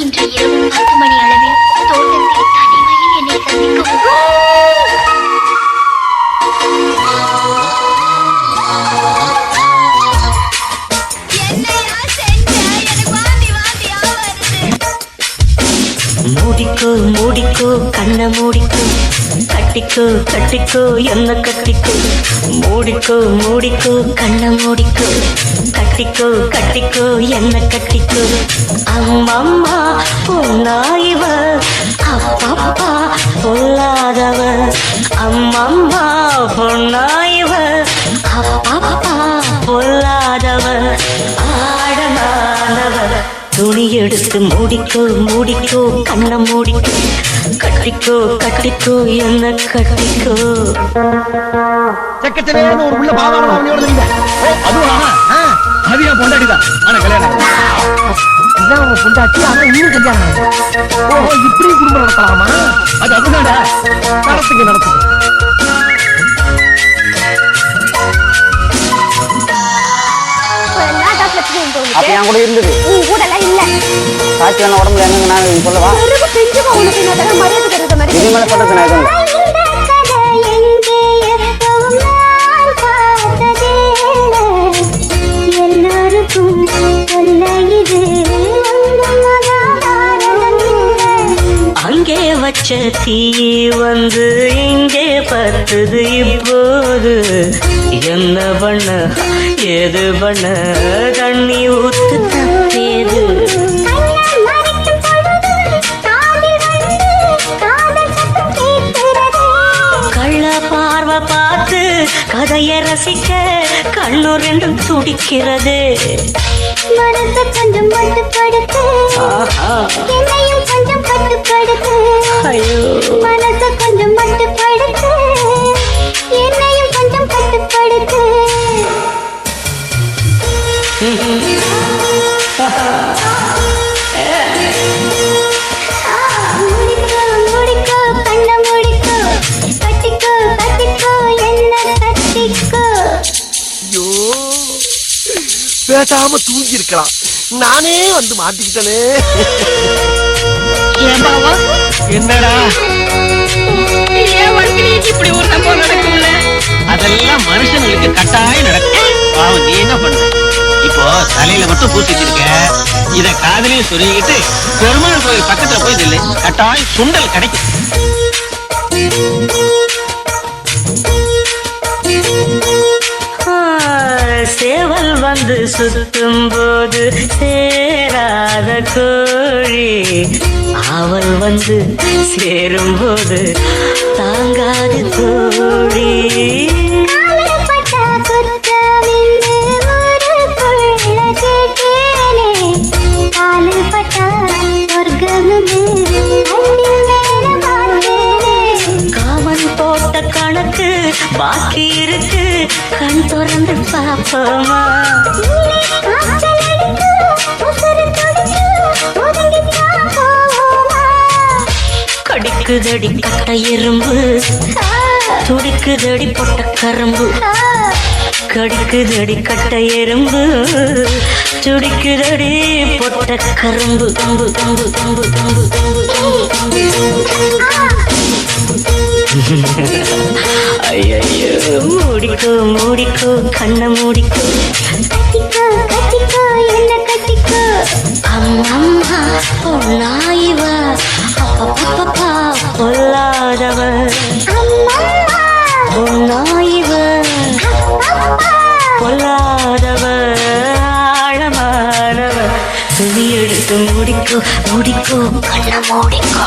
இன்று இரவு பத்து மணி அளவில் தோட்டத்தில் தனிமையில் என்னை சந்திக்கவும் மூடிக்கோ மூடிக்கோ கண்ண மூடிக்கோ. கட்டிக்கோ கட்டிக்கோ என்ன கட்டிக்கோ. மூடிக்கோ மூடிக்கோ கண்ண மூடிக்கோ. கட்டிக்கோ கட்டிக்கோ என்ன கட்டிக்கோ. அம்மம்மா பொன்னாயிவ அப்பப்பா பொல்லாதவ. அம்மம்மா பொன்னாயிவ அப்பப்பா பொல்லாதவ. ஆடமானவ. துணி எடுத்து மூடிக்கோ மூடிக்கோ கண்ண மூடிக்கோ. கட்டிக்கோ கட்டிக்கோ என்ன கட்டிக்கோ. செக்கச்சவேன்னு ஒரு உள்ள பாவாடை அவனியோட இருந்த ஓ அதுவா? ஆ, அது என் பொண்டாட்டிதான் ஆனா கல்யாணம். இதான் உங்க பொண்டாட்டி ஆனா இன்னும் கல்யாணம். ஓஹோ இப்படி குடும்பம் நடத்தலாமா? அது அதுதான்டா நடத்துங்க நடத்துங்க. நான் பிரச்சனையும் தோணுது அப்ப என் கூட இருந்தது நீ கூட எல்லாம் இல்ல சாட்சியான உடம்புல என்னங்க நான் சொல்லவா பெருகு பெஞ்சுமா உனக்கு நான் தர மரியாதை தருத மாதிரி இதுக்கு மேல சொல்றது நான் எதுவும் இல்லை. எல்லாருக்கும் சொல்ல இது அங்கே வச்ச தீ வந்து இங்கே பத்துது இப்போது என்ன பண்ண ஏது பண்ண தண்ணி ஊத்து கதையை ரசிக்க கண்ணு ரெண்டும் துடிக்கிறது. மனசை கொஞ்சம் மட்டுப்படுத்து. என்னையும் கொஞ்சம் கட்டுப்படுத்து ஐயோ. மனசை கொஞ்சம் மட்டுப்படுத்து. என்னையும் கொஞ்சம் கட்டுப்படுத்து முடிக்கோ பேசாம தூங்கி இருக்கலாம். நானே வந்து மாட்டிக்கிட்டனே. என்னடா? இப்படி ஒரு சம்பவம் நடக்கும்ல? அதெல்லாம் மனுஷங்களுக்கு கட்டாயம் நடக்கும். பாவம் நீ என்ன பண்ண? இப்போ தலையில மட்டும் பூசி வச்சிருக்க. இத காதலையும் சொருகிட்டு பெருமாள் கோயில் பக்கத்துல போய் நில்லு. கட்டாயம் சுண்டல் கிடைக்கும். வந்து சுத்தும் போது சேராத கோழி. அவள் வந்து சேரும் போது தாங்காது தோழி காமன் போட்ட கணக்கு பாக்கி இருக்கு. கண் திறந்து பாப்போமா கடிக்குதடி கட்ட எறும்பு துடிக்குதடி பொட்ட கரும்பு கடிக்குதடி கட்ட எறும்பு. துடிக்குதடி பொட்ட கரும்பு. கம்பு கம்பு கம்பு கம்பு ஐயோ மூடிக்கோ மூடிக்கோ கண்ண மூடிக்கோ. கட்டிக்கோ, என்ன கட்டிக்கோ? அம்மம்மா பொன்னாயிவ. பொல்லாதவ ஆழமானவ துணி எடுத்து முடிக்கோ முடிக்கோ கண்ண முடிக்கோ.